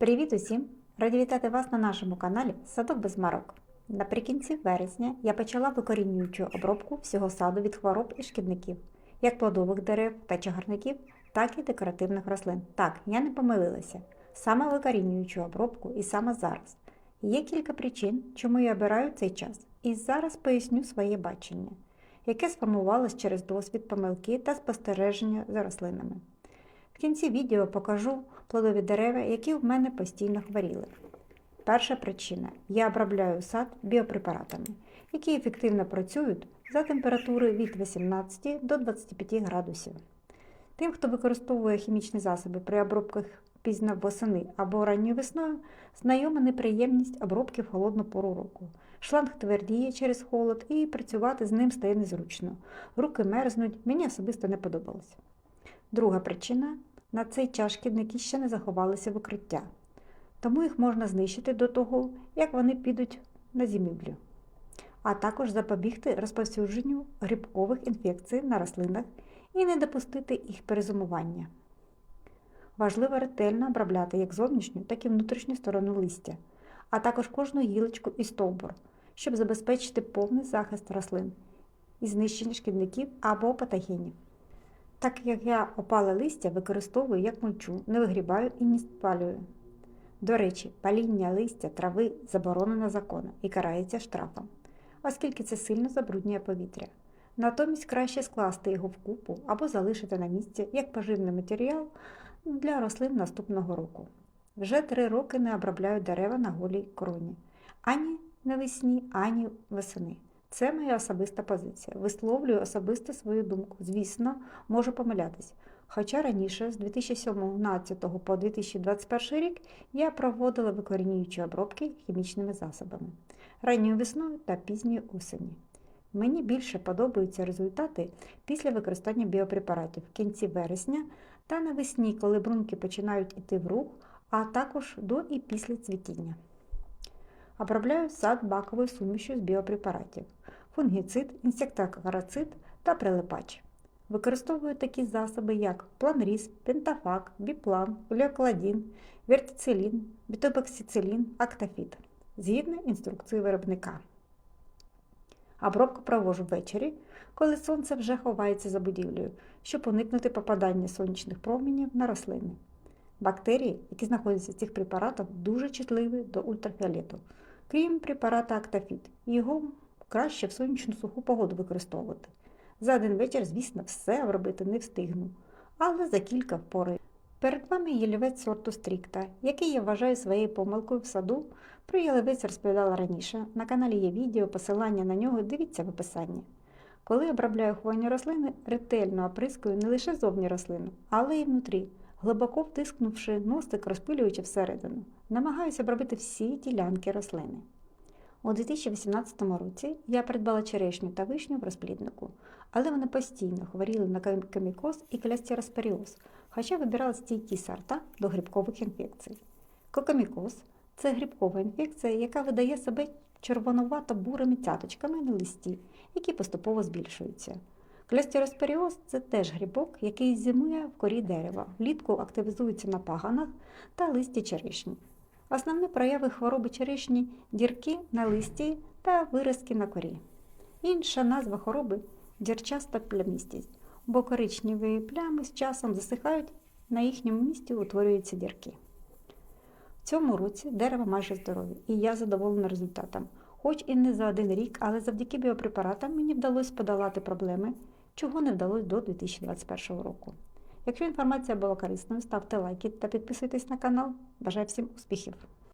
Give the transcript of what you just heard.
Привіт усім! Раді вітати вас на нашому каналі Садок без марок. Наприкінці вересня я почала викорінюючу обробку всього саду від хвороб і шкідників, як плодових дерев та чагарників, так і декоративних рослин. Так, я не помилилася. Саме викорінюючу обробку і саме зараз. Є кілька причин, чому я обираю цей час, і зараз поясню своє бачення, яке сформувалось через досвід, помилки та спостереження за рослинами. В кінці відео покажу плодові дерева, які в мене постійно хворіли. Перша причина я обробляю сад біопрепаратами, які ефективно працюють за температури від 18 до 25 градусів. Тим, хто використовує хімічні засоби при обробках пізно восени або ранньою весною, знайома неприємність обробки в холодну пору року. Шланг твердіє через холод і працювати з ним стає незручно. Руки мерзнуть, мені особисто не подобалось. Друга причина на цей час шкідники ще не заховалися в укриття, тому їх можна знищити до того, як вони підуть на зимівлю, а також запобігти розповсюдженню грибкових інфекцій на рослинах і не допустити їх перезимування. Важливо ретельно обробляти як зовнішню, так і внутрішню сторону листя, а також кожну гілочку і стовбур, щоб забезпечити повний захист рослин і знищення шкідників або патогенів. Так як я опале листя використовую як мульчу, не вигрібаю і не спалюю. До речі, паління листя трави заборонено законом і карається штрафом, оскільки це сильно забруднює повітря. Натомість краще скласти його в купу або залишити на місці як поживний матеріал для рослин наступного року. Вже три роки не обробляю дерева на голій кроні ані навесні, ані восени. Це моя особиста позиція. Висловлюю особисто свою думку. Звісно, можу помилятись. Хоча раніше, з 2017 по 2021 рік, я проводила викорінюючі обробки хімічними засобами ранньою весною та пізньою осені. Мені більше подобаються результати після використання біопрепаратів в кінці вересня та навесні, коли брунки починають йти в рух, а також до і після цвітіння. Обробляю сад баковою сумішю з біопрепаратів, фунгіцид, інсектокарацид та прилипач. Використовую такі засоби, як планріз, пентафак, біплан, олеокладін, вертицилін, бітобоксицилін, актафіт, згідно інструкції виробника. Обробку провожу ввечері, коли сонце вже ховається за будівлею, щоб уникнути попадання сонячних променів на рослини. Бактерії, які знаходяться в цих препаратах, дуже чутливі до ультрафіолету, крім препарата Актафіт. Його краще в сонячну суху погоду використовувати. За один вечір, звісно, все обробити не встигну, але за кілька впори. Перед вами ялівець сорту стрікта, який я вважаю своєю помилкою в саду. Про ялівець розповідала раніше. На каналі є відео, посилання на нього, дивіться в описанні. Коли обробляю хвойні рослини, ретельно оприскую не лише зовні рослину, але й внутрі, глибоко втискнувши носик, розпилюючи всередину. Намагаюся обробити всі ділянки рослини. У 2018 році я придбала черешню та вишню в розпліднику, але вони постійно хворіли на камікоз і клястіроспоріоз, хоча вибирала стійкі сорта до грибкових інфекцій. Кокомікоз це грибкова інфекція, яка видає себе червонувато-бурими цяточками на листі, які поступово збільшуються. Клястіроспоріоз – це теж грибок, який зимує в корі дерева, влітку активізується на паганах та листі черешні. Основні прояви хвороби черешні дірки на листі та виразки на корі. Інша назва хвороби дірчаста плямістість, бо коричневі плями з часом засихають, на їхньому місці утворюються дірки. В цьому році дерева майже здорові, і я задоволена результатом. Хоч і не за один рік, але завдяки біопрепаратам мені вдалося подолати проблеми, чого не вдалося до 2021 року. Якщо інформація була корисною, ставте лайки та підписуйтесь на канал. Бажаю всім успіхів!